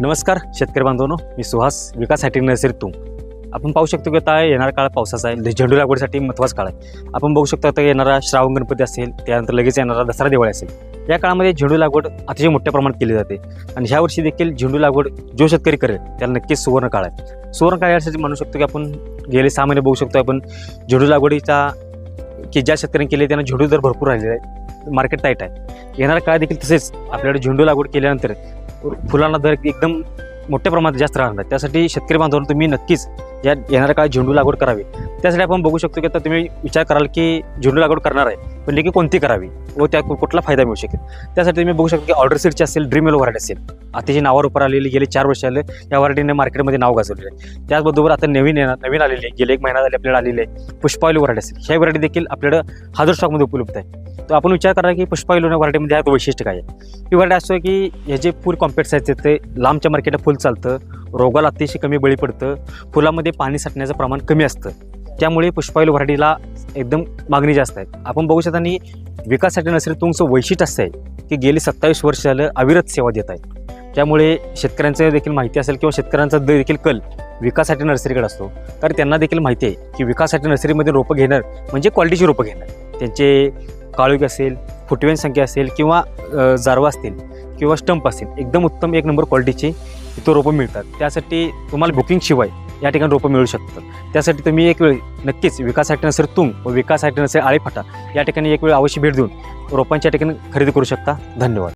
नमस्कार शेतकरी बांधवांनो. मी सुहास विकास हॅटिंग नर्सरी तुम आपण पाहू शकतो की आता येणारा काळ पावसाचा आहे. म्हणजे झेंडू लागवडीसाठी महत्त्वाचा काळ आहे. आपण बघू शकतो आता येणारा श्रावण गणपती असेल त्यानंतर लगेच येणारा दसरा दिवाळी असेल. या काळामध्ये झेंडू लागवड अतिशय मोठ्या प्रमाणात केली जाते. आणि ह्या वर्षी देखील झेंडू लागवड जो शेतकरी करेल त्याला नक्कीच सुवर्ण काळ आहे. सुवर्ण काळ यासाठी म्हणू शकतो की आपण गेले सहा महिने बघू शकतो आपण झेंडू लागवडीचा की ज्या शेतकऱ्यांनी केले त्यांना झेंडू दर भरपूर राहिलेला आहे मार्केट टाईट आहे. येणारा काळ देखील तसेच आपल्याकडे झेंडू लागवड केल्यानंतर फुलांना दर एकदम मोठ्या प्रमाणात जास्त राहणार. आहे त्यासाठी शेतकरी बांधवांना तुम्ही नक्कीच या येणाऱ्या काळात झेंडू लागवड करावी. त्यासाठी आपण बघू शकतो की आता तुम्ही विचार कराल की झेंडू लागवड करणार आहे पण नेमकी कोणती करावी व त्या कु- कुठला फायदा मिळू शकेल? त्यासाठी तुम्ही बघू शकता की ऑर्डर सीटची असेल ड्रीम येलो व्हरायटी असेल. आताची नावावर उपर आलेली गेले चार वर्ष आले या व्हरायटीने मार्केटमध्ये नाव गाजवलेलं आहे. त्याचबरोबर आता नवीन येणार नवीन आलेली गेले एक महिना झाले आपल्याला आलेले आहे. पुष्पावली व्हरायटी असेल. ह्या व्हरायटी देखील आपल्याकडं हजार स्टॉकमध्ये उपलब्ध आहे. तर आपण विचार करा की पुष्पावली व्हरायटीमध्ये ह्यात वैशिष्ट्य काय आहे? ही व्हरायटी असतो की हे जे फूल कॉम्पॅक्ट साईज ते लांबच्या मार्केटला फुल चालतं रोगाला अतिशय कमी बळी पडतं फुलामध्ये पाणी साठण्याचं प्रमाण कमी असतं. त्यामुळे पुष्पावली व्हरायटीला एकदम मागणी जास्त आहे. आपण बघू शकता आणि विकासासाठी नसेल तुमचं वैशिष्ट्य असं आहे की गेली सत्तावीस वर्ष झालं अविरत सेवा देत आहे त्यामुळे शेतकऱ्यांचं देखील माहिती असेल किंवा शेतकऱ्यांचा देखील कल विकासासाठी नर्सरीकडे असतो. कारण त्यांना देखील माहिती आहे की विकासासाठी नर्सरीमध्ये रोपं घेणार म्हणजे क्वालिटीची रोपं घेणार त्यांचे काळुक असेल फुटवेन संख्या असेल किंवा जारवा असतील किंवा स्टंप असतील एकदम उत्तम एक नंबर क्वालिटीची इथं रोपं मिळतात. त्यासाठी तुम्हाला बुकिंगशिवाय या ठिकाणी रोपं मिळू शकतात. त्यासाठी तुम्ही एक वेळ नक्कीच विकास नसेल तुंग व विकास नसेल आळीफाटा या ठिकाणी एक वेळ अवश्य भेट देऊन रोपांच्या ठिकाणी खरेदी करू शकता. धन्यवाद.